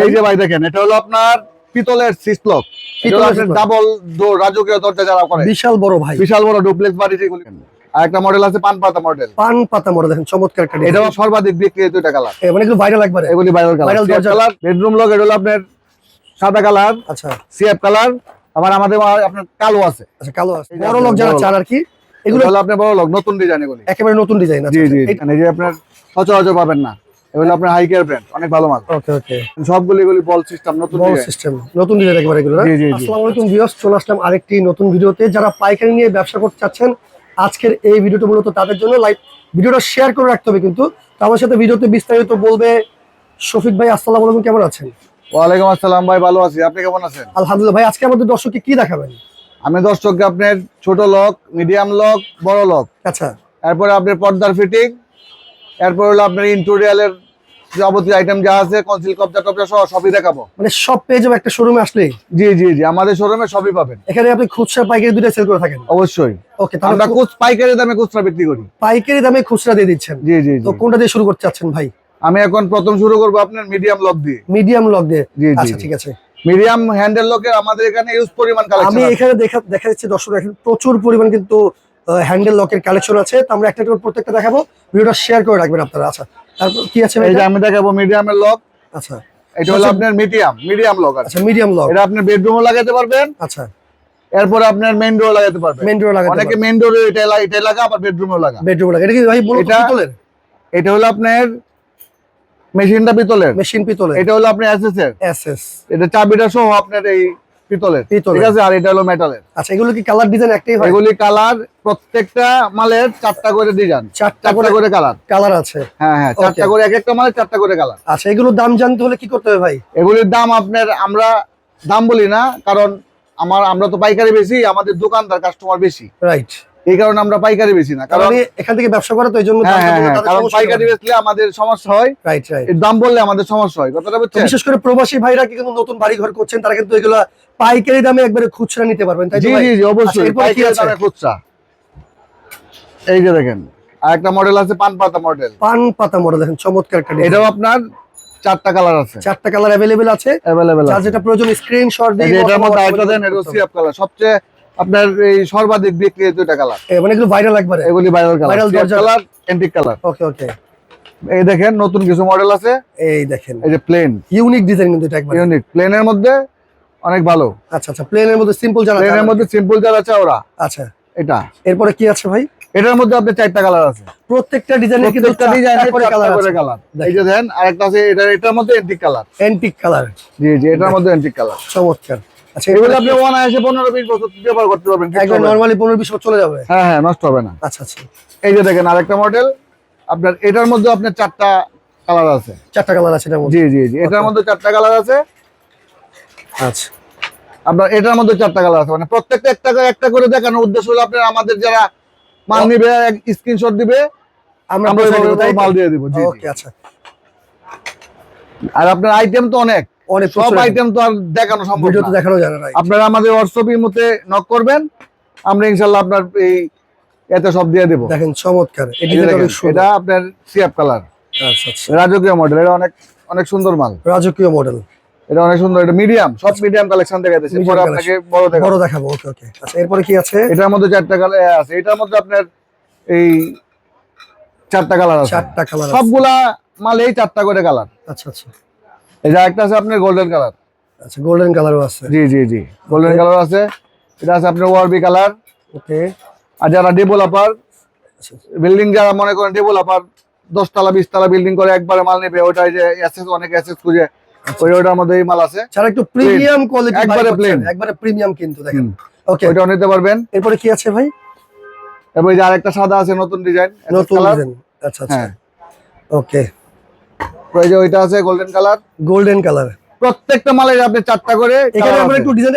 এই যে ভাই দেখেন এটা হলো আপনার পিতলের পিতলের ডাবল ডোর রাজকীয় দরজা যারা করে। বিশাল বড় ভাই। বিশাল বড় ডুপ্লেক্স বাড়ি যেগুলি। আর একটা মডেল আছে পান পাতা মডেল পান পাতা মডেল দেখেন চমৎকার design। সর্বাধিক বিক্রি দুইটা কালার মানে ভাইরাল একবারে। এগুলি ভাইরাল কালার দরজা। কালার বেডরুম লক এটা হলো আপনার সাদা কালার আচ্ছা। সিএফ কালার আবার আমাদের আপনার কালো আছে। আচ্ছা কালো আছে। বড় লোক যারা চান আর কি এগুলো হলো আপনার বড় লক নতুন ডিজাইন এগুলি। একেবারে নতুন ডিজাইন আছে জি জি এই যে আপনার সচরাচর পাবেন না। এগুলো আপনার হাই কেয়ার ব্র্যান্ড অনেক ভালো মাল। ওকে ওকে সবগুলি এগুলি বল সিস্টেম নতুন বল সিস্টেম নতুন ডিজাইন একেবারে এগুলো জি, জি। আসসালামু আলাইকুম ভিউয়ার্স চলে আসলাম আরেকটি নতুন ভিডিওতে। যারা পাইকারি নিয়ে ব্যবসা করতে চাচ্ছেন আজকের এই ভিডিওটা মূলত তাদের জন্য। লাইভ ভিডিওটা শেয়ার করে রাখতে হবে কিন্তু। তো আমার সাথে ভিডিওতে বিস্তারিত বলবে শফিক ভাই। আসসালামু আলাইকুম কেমন আছেন? ওয়ালাইকুম আসসালাম ভাই ভালো আছি। আপনি কেমন আছেন? আলহামদুলিল্লাহ ভাই আজকে আমাদের দর্শককে কি দেখাবেন? আমি দর্শককে আপনার ছোট লক মিডিয়াম লক বড় লক আচ্ছা। এরপরে আপনার পর্দার ফিটিং এরপর হলো আপনার ইন্টোরিয়ালের যাবতীয় আইটেম যা আছে কনসিল কবজা টবজা সহ সবই দেখাবো। মানে সব পেয়ে যাবে একটা শোরুমে আসলেই? জি জি জি আমাদের শোরুমে সবই পাবেন। এখানে আপনি খুচরা পাইকারি দুটো সেল করে থাকেন? অবশ্যই। ওকে তাহলে আমরা খুচ পাইকারি দামে খুচরা বিক্রি করি। পাইকারি দামে খুচরা দিয়ে দিচ্ছেন? জি জি তো কোনটা দিয়ে শুরু করতে চাচ্ছেন ভাই? আমি এখন প্রথম শুরু করব আপনার মিডিয়াম লক দিয়ে। মিডিয়াম লক দিয়ে? জি জি আচ্ছা ঠিক আছে। মিডিয়াম হ্যান্ডেল লকের আমাদের এখানে ইউজ পরিমাণ কালেকশন আমি এখানে দেখা দেখা যাচ্ছে দর্শক এখন প্রচুর পরিমাণ কিন্তু হ্যান্ডেল লকের কালেকশন আছে। তো আমরা একটা একটা করে প্রত্যেকটা দেখাবো। ভিডিওটা শেয়ার করে রাখবেন আপনারা। আচ্ছা তারপর কি আছে এই যে আমি দেখাবো মিডিয়ামের লক আচ্ছা। এটা হলো আপনার মিডিয়াম মিডিয়াম লক আচ্ছা মিডিয়াম লক এটা আপনি বেডরুমও লাগাতে পারবেন। আচ্ছা। এরপরে আপনার মেইন ডোর লাগাতে পারবেন। মেন ডোর লাগাতে অনেকে মেইন ডোরে এটা লা- এটা লাগা আবার বেডরুমেও লাগা। বেডরুম লাগা। এটা কি ভাই মূলত এটা- এটা হলো আপনার মেশিনটা পিতলের। মেশিন পিতলের। এটা হলো আপনার এসএস এর এসএস এটা চাবিটা সহ আপনার এই পিতলের। ঠিক আছে? আর এটা হলো মেটালের আচ্ছা এগুলো কি কালার ডিজাইন একটাই হয়? এগুলি কালার প্রত্যেকটা মালের চারটা করে ডিজাইন চারটা করে করে কালার কালার আছে। হ্যাঁ হ্যাঁ চারটা করে এক একটা মালের চারটা করে কালার আচ্ছা এগুলোর দাম জানতে হলে কি করতে হবে ভাই? এগুলির দাম আপনার আমরা দাম বলি না কারণ আমার আমরা তো পাইকারি বেশি আমাদের দোকানদার কাস্টমার বেশি। রাইট এই কারণে আমরা পাইকারি বেশি না কারণ এখান থেকে ব্যবসা করে তো এই জন্য হ্যাঁ হ্যাঁ হ্যাঁ, কারণ পাইকারি বেচলে আমাদের সমস্যা হয় রাইট রাইট দাম বললে আমাদের সমস্যা হয় কথাটা বুঝছেন? বিশেষ করে প্রবাসী ভাইরা কি কিন্তু নতুন বাড়ি ঘর করছেন তারা কিন্তু এগুলো পাইকারি দামে একবারে খুচরা নিতে পারবেন তাই জি জি আচ্ছা, অবশ্যই পাইকারি দামে খুচরা। এই যে দেখেন আর একটা মডেল আছে পান পাতা মডেল পান পাতা মডেল দেখেন চমৎকার একটা এটাও আপনার চারটা কালার আছে। চারটা কালার অ্যাভেলেবেল আছে। অ্যাভেলেবেল যার যেটা প্রয়োজন স্ক্রিনশট দিয়ে এটার মধ্যে আরেকটা দেন এটা সিএফ কালার সবচেয়ে আপনার এই সর্বাধিক বিক্রি দুইটা কালার মানে এগুলো ভাইরাল একবারে? এগুলি viral colour colour antique colour okay okay এই দেখেন নতুন কিছু মডেল আছে। এই দেখেন। এই যে প্লেন ইউনিক ডিজাইন কিন্তু এটা একবার। ইউনিক প্লেনের মধ্যে অনেক ভালো। আচ্ছা আচ্ছা প্লেনের মধ্যে সিম্পল জানা প্লেনের মধ্যে সিম্পল যার আছে ওরা। আচ্ছা। এটা। এরপরে কি আছে ভাই? এটার মধ্যে আপনার চারটা কালার আছে। প্রত্যেকটা ডিজাইনের কিন্তু ডিজাইনের করে কালার আছে। কালার এই যে দেন আরেকটা আছে এটা এটার মধ্যে এন্টিক কালার অ্যান্টিক কালার জি জি এটার মধ্যে এন্টিক কালার চমৎকার। আচ্ছা এগুলো আপনি পনেরো বিশ বছর ব্যবহার করতে পারবেন একবার হবে নরমালি পনেরো বিশ বছর চলে যাবে। হ্যাঁ হ্যাঁ নষ্ট হবে না। আচ্ছা আচ্ছা। এই যে দেখেন আরেকটা মডেল আপনার এটার মধ্যে আপনার চারটা কালার আছে। চারটা কালার আছে জি জি জি এটার মধ্যে চারটা কালার আছে। আচ্ছা। আপনার এটার মধ্যে চারটা কালার আছে। মানে প্রত্যেকটা একটা করে একটা করে দেখানোর উদ্দেশ্য হলো আপনার আমাদের যারা মাল নিবে স্ক্রিনশট দিবে আমরা? মাল দিয়ে দিব। জি। আচ্ছা। আর আপনার আইটেম তো অনেক। অনেক সব আইটেম তো আর দেখানো সম্ভব ভিডিও তো দেখানো যায় না আপনারা আমাদের হোয়াটসঅ্যাপ মতে নক করবেন আমরা ইনশাল্লাহ আপনার এই এতে সব দিয়ে দেবো। দেখেন চমৎকার এই এই যে ডিজাইনটা দেখেন, অনেক সুন্দর। এটা আপনার সিএফ কালার আচ্ছা আচ্ছা। রাজকীয় মডেল এটা অনেক অনেক সুন্দর মাল। রাজকীয় মডেল এটা অনেক সুন্দর এটা মিডিয়াম সব মিডিয়াম কালেকশন দেখাইতেছে। পরে আপনাকে বড় দেখা বড় দেখাবো ওকে ওকে। আচ্ছা এরপরে কি আছে? এটার মধ্যে চারটা কালার আছে। এটার মধ্যে আপনার এই চারটা কালার আছে। চারটা কালার সবগুলা মাল এই চারটা করে কালার আচ্ছা আচ্ছা। যে একটা আছে আপনার গোল্ডেন কালার আচ্ছা গোল্ডেন কালারও আছে। জি জি জি। গোল্ডেন কালার আছে। এটা আছে আপনার ওয়ারবি কালার ওকে। আর যারা ডেভেলপার আচ্ছা বিল্ডিং যারা মনে করেন ডেভেলপার দশতলা বিশতলা বিল্ডিং করে একবারে মাল নেবে ওইটা যে অ্যাসেস অনেক অ্যাসেস খুঁজে ওই ওইটার মধ্যে এই মাল আছে। যারা একটু প্রিমিয়াম কোয়ালিটি একবারে plain। একবারে প্রিমিয়াম কিন্তু দেখেন। ওকে। ওইটাও নিতে পারবেন। এরপরে কি আছে ভাই? এই যে আরেকটা সাদা আছে নতুন ডিজাইন নতুন ডিজাইন আচ্ছা আচ্ছা। হ্যাঁ। ওকে। ওই যে ওইটা আছে গোল্ডেন কালার গোল্ডেন কালার প্রত্যেকটা মালের আপনি চারটা করে এখানে আমরা একটু ডিজাইন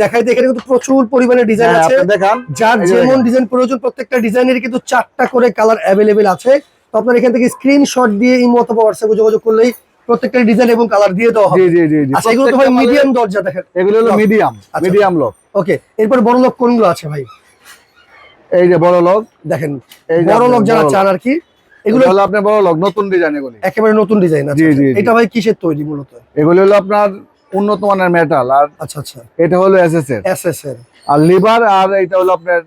দেখাই এখানে কিন্তু প্রচুর পরিমাণে ডিজাইন হ্যাঁ, আছে। দেখান। যার যেমন ডিজাইন প্রয়োজন প্রত্যেকটা ডিজাইনের কিন্তু চারটা করে কালার অ্যাভেলেবেল আছে। তো আপনার এখান থেকে স্ক্রিনশট দিয়ে ইমো অথবা হোয়াটসঅ্যাপে যোগাযোগ করলেই প্রত্যেকটা ডিজাইন এবং কালার দিয়ে দেওয়া হবে। জি জি জি জি। আচ্ছা এগুলো তো ভাই মিডিয়াম দরজা দেখেন। এগুলো হলো মিডিয়াম আচ্ছা। মিডিয়াম লোক ওকে এরপর বড় লোক কোনগুলো আছে ভাই? এই যে বড় লোক দেখেন বড় লোক যারা চান আর কি এগুলো এগুলো হলো আপনার বড় লক নতুন ডিজাইন এগুলি। একেবারে নতুন ডিজাইন জি, জি, জি। এটা ভাই কিসের তৈরি মূলত? এগুলি হলো আপনার উন্নত মানের মেটাল আর আচ্ছা আচ্ছা। এটা হলো এসএস এর আর লিভার আর এটা হলো আপনার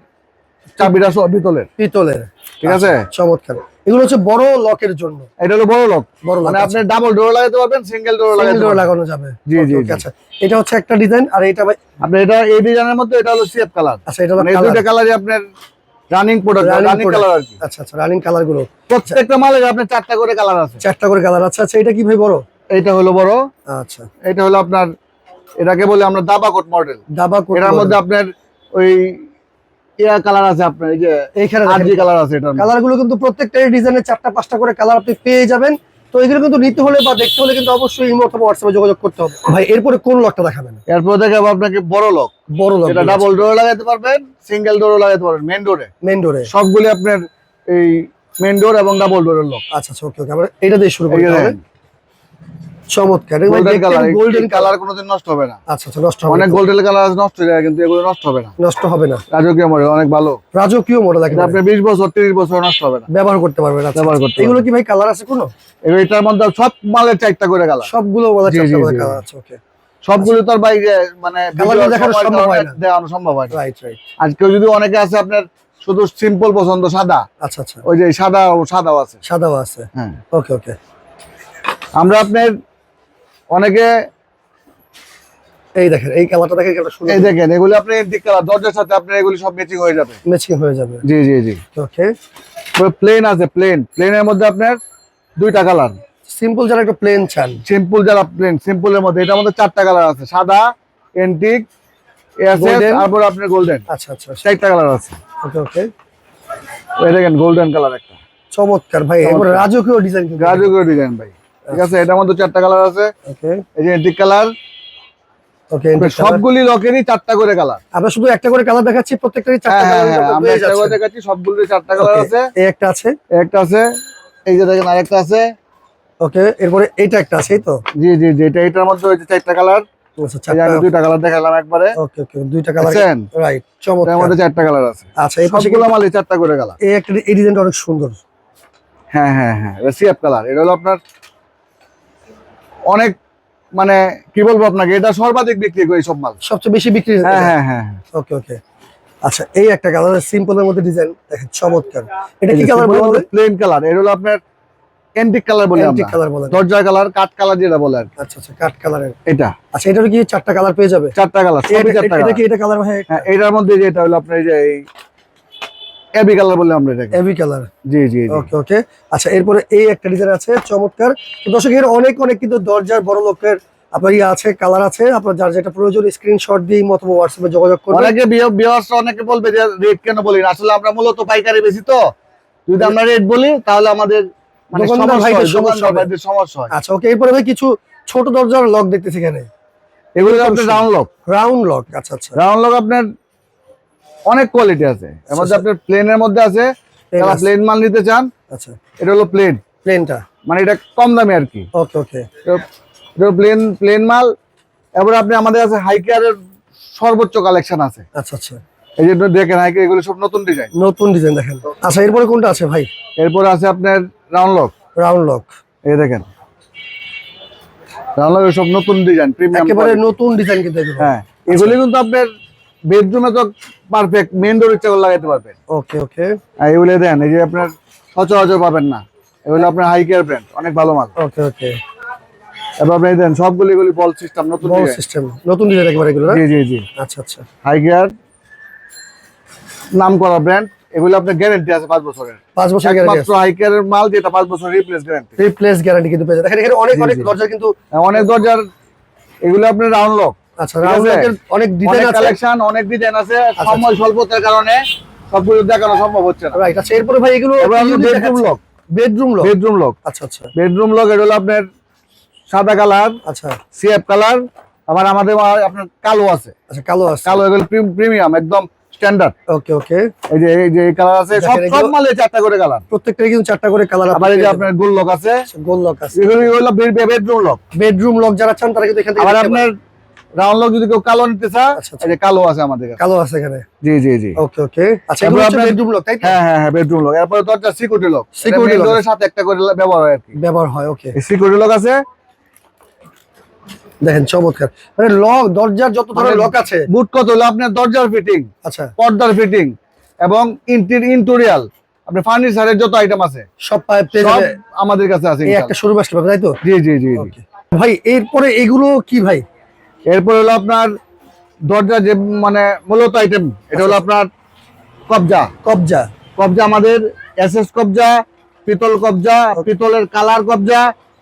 চাবিটা সব পিতলের। পিতলের। ঠিক আছে? আচ্ছা, চমৎকার। এগুলো হচ্ছে বড় লকের জন্য। এটা হলো বড় লক বড় মানে আপনি ডাবল ডোর লাগাতে পারবেন সিঙ্গেল ডোর লাগাতে ডোর লাগানো যাবে। জি, জি। আচ্ছা। এটা হচ্ছে একটা ডিজাইন আর এটা ভাই আপনি এটা এই ডিজাইনের মধ্যে এটা হলো সিএফ কালার আচ্ছা এটা হলো মানে কালারই আপনার রানিং প্রোডাক্ট রানিং কালার আর কি। আচ্ছা আচ্ছা রানিং কালারগুলো। প্রত্যেকটা মালের আপনার চারটা করে কালার আছে। চারটা করে কালার আচ্ছা আচ্ছা এটা কি ভাই বড়? এটা হলো বড়। আচ্ছা। এটা হলো আপনার এটাকে বলে আমরা দাবা কোট মডেল দাবা কোট এটার মধ্যে আপনার ওই ইয়া কালার আছে আপনার এই যে এইখানে কালার আছে এটা কালারগুলো কিন্তু প্রত্যেকটাই ডিজাইনের চারটা পাঁচটা করে কালার আপনি পেয়ে যাবেন। তো এগুলো কিন্তু নিতে হলে বা দেখতে হলে কিন্তু অবশ্যই ইমো অথবা হোয়াটসঅ্যাপে যোগাযোগ করতে হবে। ভাই এরপরে কোন লকটা দেখাবেন? এরপর দেখাবো আপনাকে বড় লক বড় লক এটা ডাবল ডোর লাগাতে পারবেন সিঙ্গেল ডোর লাগাতে পারবেন মেন ডোরে মেন ডোরে সবগুলি আপনার এই মেন ডোর এবং ডাবল ডোরের লক আচ্ছা আচ্ছা ওকে ওকে আমরা এটা দিয়ে শুরু করি এই যে তাহলে। দেখেন, চমৎকার। গোল্ডেন কালার কোনোদিন নষ্ট হবে না। আচ্ছা আচ্ছা নষ্ট হবে অনেক। গোল্ডেন কালার নষ্ট হয়ে যায় কিন্তু এগুলো নষ্ট হবে না। নষ্ট হবে না। রাজকীয় মডেল অনেক ভালো। রাজকীয় মডেল আপনার বিশ বছর তিরিশ বছর নষ্ট হবে না। ব্যবহার করতে পারবেন আচ্ছা ব্যবহার করতে এগুলো কি ভাই কালার আছে কোনো? এবার এটার মধ্যে সব মালের চারটা করে কালার সবগুলো। কালার আছে ওকে সবগুলো তো আর বাইরে মানে দেখানো সম্ভব হয় না। দেখানো সম্ভব হয় রাইট রাইট আর কেউ যদি অনেকে আছে আপনার শুধু সিম্পল পছন্দ সাদা। আচ্ছা আচ্ছা। ওই যে সাদা সাদাও আছে। সাদাও আছে। হ্যাঁ। ওকে ওকে আমরা আপনার অনেকে এই দেখেন এই কালারটা দেখেন এই দেখেন এগুলি আপনি এন্টিক কালার দরজার সাথে আপনার এগুলি সব ম্যাচিং হয়ে যাবে। ম্যাচিং হয়ে যাবে। জি জি জি। ওকে প্লেন আছে প্লেন প্লেনের মধ্যে আপনার দুইটা কালার। সিম্পল যারা একটু প্লেন চান। সিম্পল যারা প্লেন সিম্পলের মধ্যে এটার মধ্যে চারটা কালার আছে সাদা এন্টিক। তারপর আপনার গোল্ডেন আচ্ছা আচ্ছা চারটা কালার আছে। ওকে ওকে এই দেখেন গোল্ডেন কালার একটা। চমৎকার ভাই রাজকীয় ডিজাইন রাজকীয় ডিজাইন ভাই। ঠিক আছে এটার মধ্যে চারটা কালার আছে। ওকে। এই যে এন্টিক কালার। ওকে সবগুলি লকেরই চারটা করে কালার আমরা শুধু একটা করে কালার দেখাচ্ছি প্রত্যেকটারই চারটা হ্যাঁ হ্যাঁ কালার আমরা একটা করে দেখাচ্ছি সবগুলি চারটা কালার আছে। এই একটা আছে। একটা আছে এই যে দেখেন আরেকটা আছে। ওকে এরপরে এইটা একটা আছে তো? জি জি জি এটা এটার মধ্যে হয়েছে চারটা কালার আচ্ছা আমি দুইটা কালার দেখালাম একবারে। ওকে ওকে দুইটা কালার রাইট চমৎকার। চারটা কালার আছে। আচ্ছা এই পাশে চারটা করে কালার এই একটা এই ডিজাইনটা অনেক সুন্দর। হ্যাঁ হ্যাঁ হ্যাঁ এটা সিএফ কালার এটা হলো আপনার অনেক মানে কি বলব আপনাকে এটা সর্বাধিক বিক্রি করি সব মাল। সবচেয়ে বেশি বিক্রি হ্যাঁ হ্যাঁ হ্যাঁ ওকে ওকে আচ্ছা এই একটা কালার সিম্পলের মধ্যে ডিজাইন দেখেন চমৎকার। এটা কি কালার বলে প্লেন কালার এটা হলো আপনার এন্টিক কালার বলি অ্যান্টিক কালার বলে। দরজা কালার কাঠ কালার যেটা বলে আর আচ্ছা আচ্ছা কাট কালারের এটা। আচ্ছা এটার কি চারটা কালার পেয়ে যাবে? চারটা কালার এটা- এটা কি এটা কালার ভাই? হ্যাঁ এটার মধ্যে যেটা হলো আপনার এই যে এই এবি কালার বলে আমরা এটাকে। হেভি কালার জি জি ওকে ওকে আচ্ছা এরপরে এই একটা ডিজাইন আছে চমৎকার। দর্শক এর অনেক অনেক কিন্তু দরজার বড় লোকের আপনার ইয়ে আছে কালার আছে। আপনার যার যেটা প্রয়োজন স্ক্রিনশট দিয়ে অথবা হোয়াটসঅ্যাপে যোগাযোগ করবেন। অনেকে অনেকে বলবে যে রেট কেন বলি আসলে আমরা মূলত পাইকারি বেশি তো। যদি আমরা রেট বলি তাহলে আমাদের মানে সমস্যা হয়, আচ্ছা ওকে এরপরে কিছু ছোট দরজার লক দেখতেছি এখানে। এগুলো আপনার রাউন্ড লক রাউন্ড লক আচ্ছা আচ্ছা। রাউন্ড লক আপনার অনেক কোয়ালিটি আছে। এর মধ্যে আপনার প্লেনের মধ্যে আছে যারা প্লেন মাল নিতে চান আচ্ছা। এটা হলো প্লেন প্লেনটা মানে এটা কম দামে আর কি। ওকে ওকে এটা প্লেন প্লেন মাল। এবার আপনি আমাদের কাছে হাই কেয়ারের সর্বোচ্চ কালেকশন আছে। আচ্ছা আচ্ছা। এই জন্য দেখেন হাই এগুলো সব নতুন ডিজাইন নতুন ডিজাইন দেখেন। আচ্ছা এরপরে কোনটা আছে ভাই? এরপরে আছে আপনার রাউন্ড লক রাউন্ড লক এই দেখেন। রাউন্ড লক সব নতুন ডিজাইন প্রিমিয়াম একেবারে নতুন ডিজাইন কিন্তু হ্যাঁ এগুলি কিন্তু আপনার বেডরুমে তো পারফেক্ট মেন ডোর ইচ্ছা করে লাগাইতে পারবেন। ওকে ওকে এগুলো দেন এই যে আপনার সচরাচর পাবেন না। এগুলো আপনার হাই কেয়ার ব্র্যান্ড অনেক ভালো মাল। ওকে ওকে এবার আপনি দেন সবগুলি এগুলি বল সিস্টেম নতুন বল সিস্টেম নতুন ডিজাইন একেবারে এগুলো জি জি জি। আচ্ছা আচ্ছা। হাই নাম করা ব্র্যান্ড এগুলো আপনার গ্যারান্টি আছে পাঁচ বছরের। গ্যারান্টি হাই মাল যেটা বছর রিপ্লেস গ্যারান্টি রিপ্লেস গ্যারান্টি কিন্তু পেয়ে যায় দেখেন এখানে অনেক অনেক। দরজা কিন্তু অনেক দরজার এগুলো আপনার রাউন্ড লক আচ্ছা অনেক ডিজাইন আছে। কালেকশন অনেক ডিজাইন আছে। আচ্ছা। সময় স্বল্পতার কারণে সবগুলো দেখানো সম্ভব হচ্ছে না। রাইট আচ্ছা এরপরে ভাই এগুলো bedroom lock bedroom lock bedroom lock আচ্ছা আচ্ছা। বেডরুম লক এটা হলো আপনার সাদা কালার আচ্ছা। সিএফ কালার আবার আমাদের আপনার কালো আছে। আচ্ছা কালো আছে। কালো এগুলো প্রিমিয়াম একদম স্ট্যান্ডার্ড ওকে ওকে এই যে এই যে এই কালার আছে সব সব মালে চারটা করে কালার প্রত্যেকটাই কিন্তু চারটা করে কালার আবার এই যে আপনার গোল লক আছে। গোল লক আছে। এগুলো হলো বেডরুম লক বেডরুম লক যারা চান তারা কিন্তু এখান থেকে আবার আপনার রাউন্ড লক যদি কেউ কালো নিতে চায় আচ্ছা, আচ্ছা। কালো আছে আমাদের কাছে। কালো আছে এখানে? জি জি জি। ওকে ওকে। আচ্ছা এগুলো হচ্ছে বেডরুম লক তাই হ্যাঁ হ্যাঁ হ্যাঁ বেডরুম লক এরপরে দরজা সিকিউরিটি লক lock ডোরের সাথে একটা করে ব্যবহার হয় আর কি। ব্যবহার হয় ওকে। সিকিউরিটি লক আছে। দেখেন চমৎকার। মানে লক দরজার যত ধরনের মানে- লক আছে। বুট কত হলো? আপনার দরজার ফিটিং আচ্ছা। পর্দার ফিটিং এবং ইন্টেরিয়াল আপনার ফার্নিচারের যত আইটেম আছে সব আমাদের কাছে আছে একটা শুরু পাবে তাই তো? জি জি জি ভাই এরপরে এগুলো কি ভাই? এরপর হলো আপনার দরজা যে মানে মূলত আইটেম এটা হলো আপনার কবজা। কবজা। কবজা আমাদের এসএস কবজা পিতল কবজা পিতলের কালার কবজা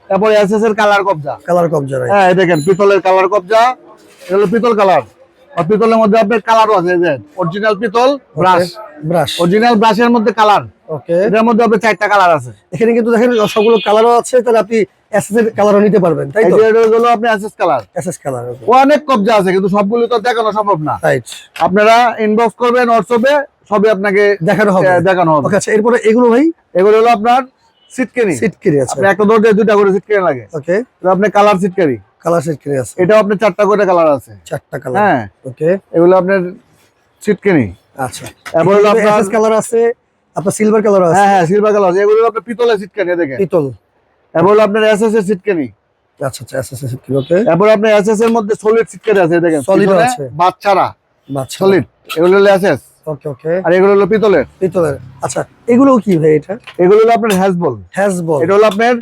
তারপর এসএস এর কালার কবজা। কালার কবজা হ্যাঁ এই দেখেন পিতলের কালার কবজা এটা হলো পিতল কালার। আর পিতলের মধ্যে আপনার কালারও আছে অরিজিনাল পিতল ব্রাশ ব্রাশ অরিজিনাল ব্রাশের মধ্যে কালার। ওকে এটার মধ্যে আপনার চারটা কালার আছে। এখানে কিন্তু দেখেন সবগুলো কালারও আছে তাহলে আপনি এসএস কালারও নিতে পারবেন তাই তো? এটা হলো আপনার এসএস কালার এসএস কালার অনেক কবজা আছে কিন্তু সবগুলো তো দেখানো সম্ভব না। রাইট আপনারা ইনবক্স করবেন হোয়াটসঅ্যাপে সবই আপনাকে দেখানো হবে। দেখানো হবে। আচ্ছা এরপরে এগুলো ভাই? এগুলো হলো আপনার সিটকেনি সিটকিরি আছে আপনি একটা দরজায় দুইটা করে সিটকেনি লাগে। ওকে এটা আপনি কালার সিটকারি কালার সিটকিরি আছে। এটাও আপনার চারটা করে কালার আছে। চারটা কালার হ্যাঁ। ওকে এগুলো আপনার সিটকেনি আচ্ছা। এরপর হলো আপনার কালার আছে আপনার সিলভার কালার আছে। হ্যাঁ হ্যাঁ সিলভার কালার আছে। এগুলো আপনার পিতলের সিটকানি দেখেন। পিতল। এরপর হলো আপনার এসএস এর সিটকানি আচ্ছা আচ্ছা এসএস সিটকিরি ওকে এরপর আপনার এসএস এর মধ্যে সলিড সিটকানি আছে দেখেন Solid আছে। বাচ্চারা আচ্ছা সলিড এগুলো হলো এসএস ওকে ওকে আর এগুলো হলো পিতলের পিতলের আচ্ছা এগুলো কি ভাই এটা এগুলো হলো আপনার হ্যাজবল হ্যাজবল এটা হলো আপনার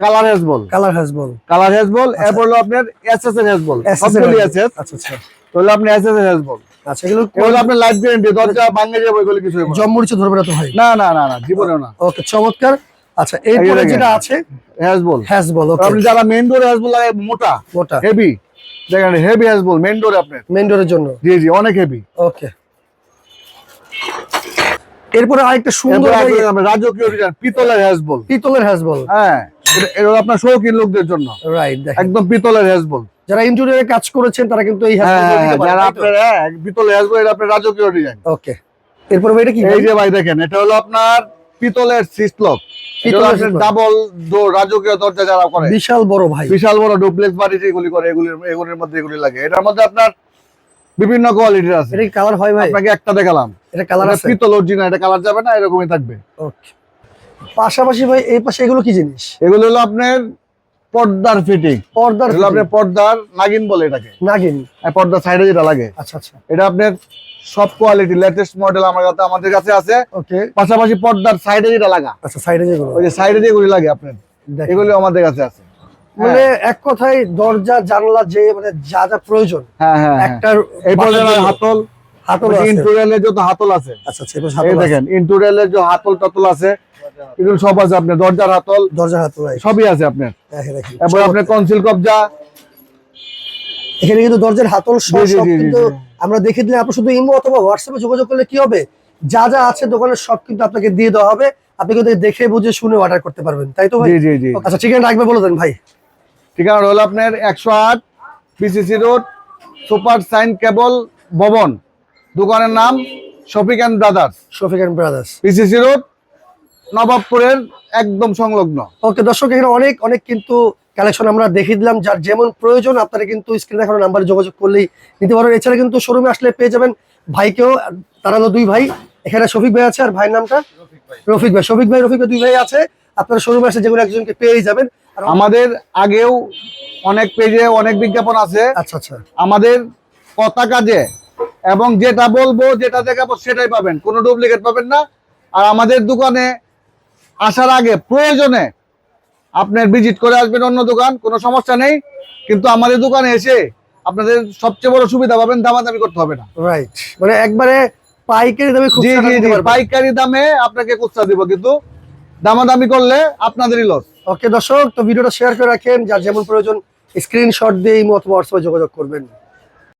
কালার হ্যাজবল কালার হ্যাজবল কালার হ্যাজবল এরপর হলো আপনার এসএস এর হ্যাজবল SS সবগুলি এর এসএস আচ্ছা আচ্ছা তো হলো আপনার এসএস এর হ্যাজবল আচ্ছা এগুলো এগুলো আপনার লাইফ গ্যারান্টি দরজা ভাঙে যাবে এগুলো কিছু। জম্মুরিচ ধরবে না তো ভাই না না না না জীবনেও না ওকে চমৎকার আচ্ছা এরপরে। যেটা আছে হ্যাজবল হ্যাজবল ওকে আপনি যারা মেন ডোরে হ্যাজবল লাগে মোটা মোটা। হেভি দেখেন হেভি হ্যাজবল মেন ডোরে আপনার। মেন ডোরের জন্য। জি জি অনেক হেভি ওকে এরপরে আরেকটা সুন্দর ভাই রাজকীয় ডিজাইন পিতলের হ্যাজবল পিতলের হ্যাজবল হ্যাঁ এটা- আপনার শৌখিন লোকদের জন্য। রাইট একদম পিতলের হ্যাজবল যারা ইন্টেরিয়রে কাজ করেছেন তারা কিন্তু এই হ্যাঁ হ্যাজবল হ্যাঁ, যারা আপনার হ্যাঁ, পিতলের হ্যাজবল এটা আপনার রাজকীয় ডিজাইন ওকে এরপরে এটা কি এই যে ভাই দেখেন এটা হলো আপনার পিতলের সিসলক ডাবল রাজকীয় দরজা যারা করে। বিশাল বড় ভাই। বিশাল বড় ডুপ্লেক্স বাড়ি যেগুলি করে এগুলির এগুলির মধ্যে এগুলি লাগে। এটার মধ্যে আপনার বিভিন্ন কোয়ালিটির আছে। এটা কালার হয় ভাই? আপনাকে একটা দেখালাম। এটা কালার আছে? পিতল অরিজিনাল এটা কালার যাবে না এরকমই থাকবে। ওকে পাশাপাশি ভাই এই পাশে এগুলো কি জিনিস? এগুলো হলো আপনার পর্দার ফিটিং পর্দার আপনার পর্দার নাগিন বলে এটাকে। নাগিন। পর্দার সাইডে যেটা লাগে। আচ্ছা আচ্ছা। এটা আপনার সব কোয়ালিটি লেটেস্ট মডেল আমার কাছে আমাদের কাছে আছে। ওকে। পাশাপাশি পর্দার সাইডে যেটা লাগা। আচ্ছা সাইডে যেগুলো। ওই যে সাইডে যেগুলি লাগে আপনার। এগুলি আমাদের কাছে আছে। মানে এক কথায় দরজা জানলা যে মানে যা যা প্রয়োজন হ্যাঁ হ্যাঁ একটা এই বাসার হাতল। হাতল আছে। ইন্টুরিয়ালের যত হাতল আছে। আচ্ছা আচ্ছা এই দেখেন ইন্টুরিয়ালের যে হাতল টাতল আছে এগুলো সব আছে আপনার দরজার হাতল? দরজার হাতল সবই আছে আপনার? তারপর আপনার কনসিল কবজা? এখানে কিন্তু দরজার হাতল সব কিন্তু আমরা দেখে দিলে আপনি শুধু ইমো অথবা হোয়াটসঅ্যাপে যোগাযোগ করলে কি হবে? যা যা আছে দোকানের সব কিন্তু আপনাকে দিয়ে দেওয়া হবে। আপনি কিন্তু দেখে বুঝে শুনে অর্ডার করতে পারবেন তাই তো ভাই? জি জি জি। আচ্ছা ঠিকানা রাখবে বলে দেন ভাই। ঠিকানা হলো আপনার একশো আট পিসিসি রোড সুপার সাইন কেবল ভবন। দোকানের নাম Shafiq and brothers. Shafiq and brothers. PCC road নবাবপুরের একদম সংলগ্ন। ওকে দর্শক এখানে অনেক অনেক কিন্তু কালেকশন আমরা দেখিয়ে দিলাম যার যেমন প্রয়োজন আপনারা কিন্তু স্ক্রিনে দেখানো নাম্বারে যোগাযোগ করলেই নিতে পারবেন। এছাড়া কিন্তু শোরুমে আসলে পেয়ে যাবেন ভাইকেও তারা হলো দুই ভাই এখানে শফিক ভাই আছে আর ভাইয়ের নামটা? রফিক ভাই। শফিক ভাই রফিক ভাই দুই ভাই আছে আপনারা শোরুমে আসলে যেগুলো একজনকে পেয়েই যাবেন। আর আমাদের আগেও অনেক পেজে অনেক বিজ্ঞাপন আছে। আচ্ছা আচ্ছা। আমাদের কথা কাজে এবং যেটা বলব যেটা দেখাবো সেটাই পাবেন। কোনো ডুপ্লিকেট পাবেন না। আর আমাদের দোকানে আসার আগে প্রয়োজনে আপনার ভিজিট করে আসবেন অন্য দোকান কোনো সমস্যা নেই। কিন্তু আমাদের দোকানে এসে আপনাদের সবচেয়ে বড় সুবিধা পাবেন দামাদামি করতে হবে না। রাইট মানে একবারে পাইকারি দামে খুব জি জি জি পাইকারি দামে আপনাকে কুচা দিব কিন্তু দামাদামি করলে আপনাদেরই লস ওকে দর্শক তো ভিডিওটা শেয়ার করে রাখেন। যার যেমন প্রয়োজন স্ক্রিনশট দিয়ে এই মতো হোয়াটসঅ্যাপে যোগাযোগ করবেন।